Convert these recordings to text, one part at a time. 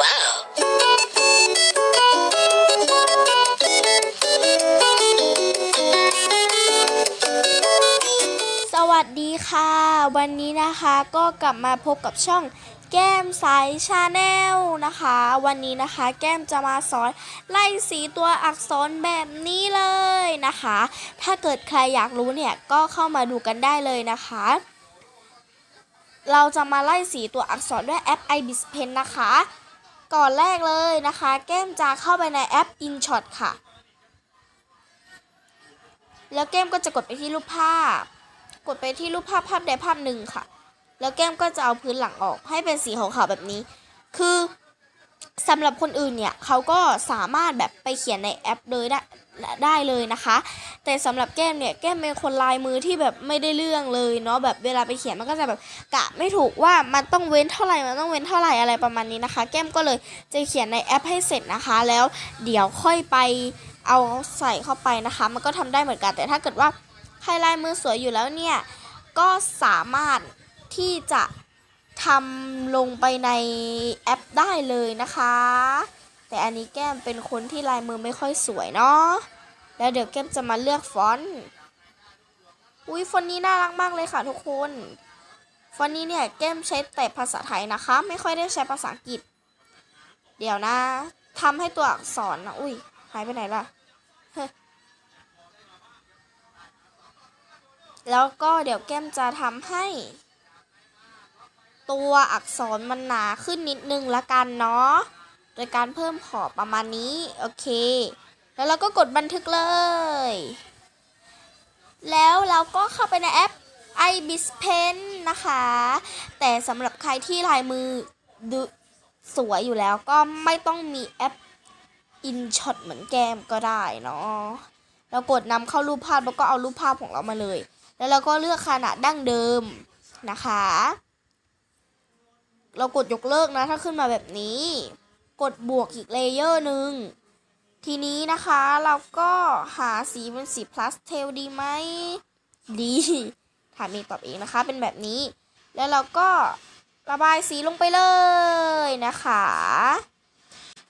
Wow. สวัสดีค่ะ วันนี้นะคะก็กลับมาพบกับช่องแก้มสายชาแนลนะคะ วันนี้นะคะแก้มจะมาสอนไล่สีตัวอักษรแบบนี้เลยนะคะ ถ้าเกิดใครอยากรู้เนี่ยก็เข้ามาดูกันได้เลยนะคะ เราจะมาไล่สีตัวอักษรด้วยแอป ibis pen นะคะ ก่อนแรกเลยนะคะ แก้มจะเข้าไปในแอป InShot ค่ะ แล้วแก้มก็จะกดไปที่รูปภาพ กดไปที่รูปภาพภาพใดภาพหนึ่งค่ะ แล้วแก้มก็จะเอาพื้นหลังออกให้เป็นสีขาวๆแบบนี้ คือสำหรับคนอื่นเนี่ยเขาก็สามารถแบบไปเขียนในแอปเลยได้ได้เลยนะคะ แต่สำหรับแก้มเนี่ยแก้มเป็นคนลายมือที่แบบไม่ได้เรื่องเลยเนาะแบบเวลาไปเขียนมันก็จะแบบกะไม่ถูกว่ามันต้องเว้นเท่าไหร่มันต้องเว้นเท่าไหร่อะไรประมาณนี้นะคะ แก้มก็เลยจะเขียนในแอปให้เสร็จนะคะ แล้วเดี๋ยวค่อยไปเอาใส่เข้าไปนะคะ มันก็ทำได้เหมือนกันแต่ถ้าเกิดว่าใครลายมือสวยอยู่แล้วเนี่ยก็สามารถที่จะทำลงไปในแอปได้เลยนะคะ แต่อันนี้แก้มเป็นคนที่ลายมือไม่ค่อยสวยเนาะ แล้วเดี๋ยวแก้มจะมาเลือกฟอนต์อุ้ยฟอนต์นี้น่ารักมากเลยค่ะทุกคน ฟอนต์นี้เนี่ยแก้มใช้แต่ภาษาไทยนะคะ ไม่ค่อยได้ใช้ภาษาอังกฤษ เดี๋ยวนะทำให้ตัวอักษรนะอุ้ยหายไปไหนล่ะแล้วก็เดี๋ยวแก้มจะทำให้ ตัวอักษรมันหนาขึ้นนิดนึงละกันเนาะ โดยการเพิ่มขอบประมาณนี้ โอเค แล้วเราก็กดบันทึกเลย แล้วเราก็เข้าไปในแอป ibis pen นะคะ แต่สำหรับใครที่ลายมือดูสวยอยู่แล้วก็ไม่ต้องมีแอป InShot เหมือนแก้มก็ได้เนาะเรากดนำเข้ารูปภาพแล้วก็เอารูปภาพของเรามาเลย แล้วเราก็เลือกขนาดดั้งเดิมนะคะ เรากดยกเลิกนะถ้าขึ้นมาแบบนี้ กดบวกอีกเลเยอร์หนึ่ง ทีนี้นะคะเราก็หาสีเป็นสีพลาสเทลดีไหมดีถามเองตอบเองนะคะ เป็นแบบนี้ แล้วเราก็ระบายสีลงไปเลยนะคะ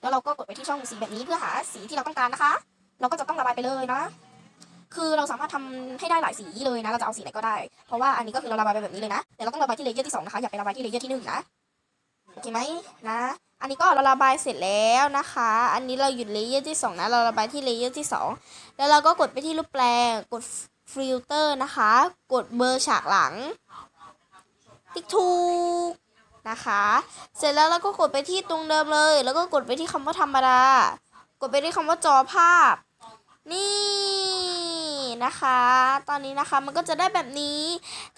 แล้วเราก็กดไปที่ช่องสีแบบนี้เพื่อหาสีที่เราต้องการนะคะ เราก็จะต้องระบายไปเลยนะ คือเราสามารถทำให้ได้หลายสีเลยนะ เราจะเอาสีไหนก็ได้ เพราะว่าอันนี้ก็คือเราระบายไปแบบนี้เลยนะ แต่เราต้องระบายที่เลเยอร์ที่สองนะคะ อย่าไประบายที่เลเยอร์ที่หนึ่งนะ โอเคไหมนะ อันนี้ก็เราระบายเสร็จแล้วนะคะ อันนี้เราหยุดเลเยอร์ที่สองนะ เราระบายที่เลเยอร์ที่สองแล้วเราก็กดไปที่รูปแปลง กดฟิลเตอร์นะคะ กดเบอร์ฉากหลัง ติ๊กถูกนะคะ เสร็จแล้วเราก็กดไปที่ตรงเดิมเลย แล้วก็กดไปที่คำว่าธรรมดา กดไปที่คำว่าจอภาพ นี่ นะคะ ตอนนี้นะคะมันก็จะได้แบบนี้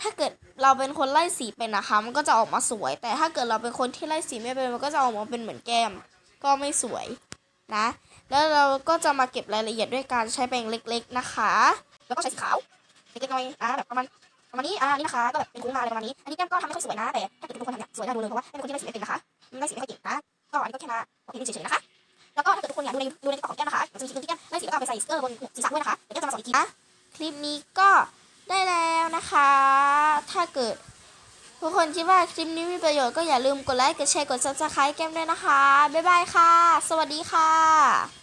ถ้าเกิดเราเป็นคนไล่สีเป็นนะคะ มันก็จะออกมาสวย แต่ถ้าเกิดเราเป็นคนที่ไล่สีไม่เป็นมันก็จะออกมาเป็นเหมือนแก้ม ก็ไม่สวยนะ แล้วเราก็จะมาเก็บรายละเอียดด้วยการใช้แปรงเล็ก ๆนะคะ แล้วก็ใช้สีขาวเล็กๆน่อยอ่าแบบประมาณประมาณนี้อ่านี่นะคะก็แบบเป็นคุ้งมาอะไรประมาณนี้ อันนี้แก้มก็ทำไม่ค่อยสวยนะ แต่ถ้าเกิดเป็นคนทำเนี่ยสวยน่าดูเลยเพราะว่าเป็นคนที่ไล่สีไม่เป็นนะคะไล่สีไม่ค่อยเก่งนะก็อันนี้ก็แค่มาโอเคเฉยๆนะคะแล้วก็ถ้าเกิดทุกคนอยากดูในดูในติ๊กต็อกของแก้มนะคะจะมีคลิปที่แก้มไล่สีแล้วก็เอาไปใส่สเกอร์บนศีรษะด้วยนะคะเดี๋ยวแก้มจะมาสอนอีกทีนะ ลิปนี้ก็ได้แล้วนะคะ ถ้าเกิดทุกคนคิดว่าคลิปนี้มีประโยชน์ก็อย่าลืมกดไลค์ กดแชร์ กด subscribe แก้มด้วยนะคะ บ๊ายบายค่ะ สวัสดีค่ะ